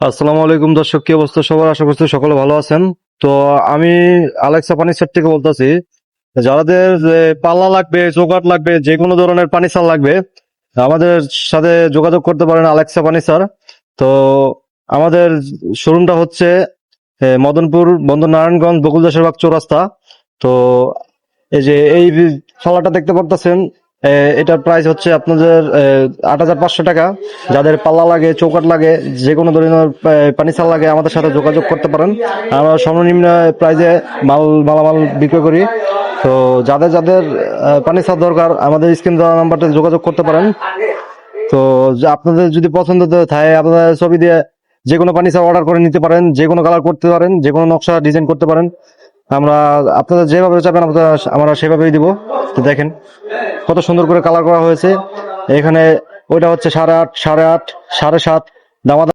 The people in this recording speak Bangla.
আসসালামু আলাইকুম দর্শক, কি অবস্থা সবার? আশা করছি সকলে ভালো আছেন। তো আমি আলেক্সা ফার্নিচার থেকে বলতেছি, যাদের পাল্লা লাগবে চৌকাট লাগবে, যে কোনো ধরনের পানি সার লাগবে, আমাদের সাথে যোগাযোগ করতে পারেন আলেক্সা ফার্নিচার তো আমাদের শোরুমটা হচ্ছে মদনপুর বন্দর নারায়ণগঞ্জ বকুল বাগ চৌরাস্তা। তো এই যে, এই ফালাটা দেখতে পারতেছেন এটার প্রাইস হচ্ছে আপনাদের আট হাজার পাঁচশো টাকা। যাদের পাল্লা লাগে চৌকাট লাগে, যে কোনো ধরনের পানিসার লাগে, আমাদের সাথে যোগাযোগ করতে পারেন। আমরা সর্বনিম্ন প্রাইজে মাল, মালামাল বিক্রি করি। তো যাদের যাদের পানিসার দরকার, আমাদের স্ক্রিন দেওয়া নাম্বারটা যোগাযোগ করতে পারেন। তো আপনাদের যদি পছন্দ থাকে আপনাদের ছবি দিয়ে যে কোনো ফার্নিচার অর্ডার করে নিতে পারেন, যে কোনো কালার করতে পারেন, যে কোনো নকশা ডিজাইন করতে পারেন। আমরা আপনাদের যেভাবে চাবেন, আপনারা আমরা সেভাবেই দিব। তো দেখেন কত সুন্দর করে কালার করা হয়েছে। এখানে ওইটা হচ্ছে সাড়ে আট সাড়ে আট, সাড়ে সাত দামাদা